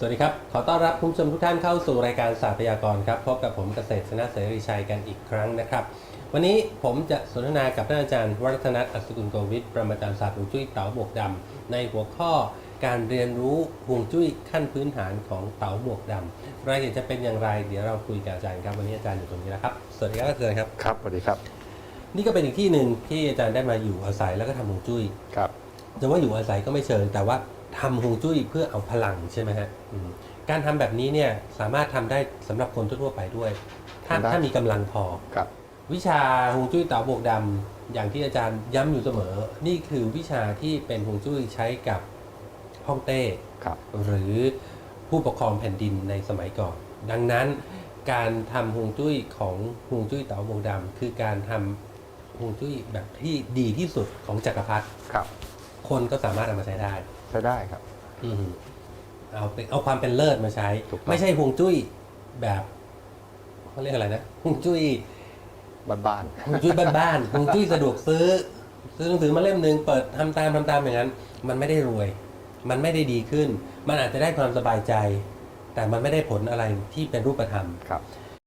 สวัสดีครับ ขอต้อนรับคุณผู้ชมทุกท่านเข้าสู่รายการศาสตร์พยากรณ์ครับ พบกับผมเกษตรชนะเสรีชัยกันอีกครั้งนะครับ วันนี้ผมจะสนทนากับท่านอาจารย์ วัฒนัทอัศกุลโกวิทย์ประมาจารย์ศาสตร์ฮวงจุ้ยเต๋าบวกดำในหัวข้อการเรียนรู้ฮวงจุ้ยขั้นพื้นฐานของเต๋าบวกดำรายละเอียดจะเป็นอย่างไร เดี๋ยวเราคุยกับอาจารย์ครับ วันนี้อาจารย์อยู่ตรงนี้แล้วครับ สวัสดีครับอาจารย์ครับ ครับ สวัสดีครับ นี่ก็เป็นอีกที่หนึ่งที่อาจารย์ได้มาอยู่อาศัยแล้วก็ทำฮวงจุ้ย ครับจะว่าอยู่อาศัยก็ไม่เชิงแต่ว่า ทำฮวงจุ้ยเพื่อเอาพลังใช่ไหมฮะอืมการทำแบบนี้เนี่ยสามารถทำได้สำหรับคนทั่วๆไปด้วย ถ้าทำได้ ถ้ามีกำลังพอ ครับ วิชาฮวงจุ้ยเต๋าบวกดำอย่างที่อาจารย์ย้ำอยู่เสมอ นี่คือวิชาที่เป็นฮวงจุ้ยใช้กับฮ่องเต้ ครับ หรือผู้ปกครองแผ่นดินในสมัยก่อน ดังนั้นการทำฮวงจุ้ยของฮวงจุ้ยเต๋าบวกดำคือการทำฮวงจุ้ยแบบที่ดีที่สุดของจักรพรรดิครับ คนก็สามารถเอามาใช้ได้ ใช้ได้ครับ อืมเอาเป็นเอาความเป็นเลิศมาใช้ ถูกต้อง ไม่ใช่ฮวงจุ้ยแบบเขาเรียกอะไรนะฮวงจุ้ยบ้านฮวงจุ้ยบ้านๆฮวงจุ้ยสะดวกซื้อ ซื้อหนังสือมาเล่มหนึ่งเปิดทำตามทำตามอย่างนั้น มันไม่ได้รวย มันไม่ได้ดีขึ้น มันอาจจะได้ความสบายใจ แต่มันไม่ได้ผลอะไรที่เป็นรูปธรรม ๆครับ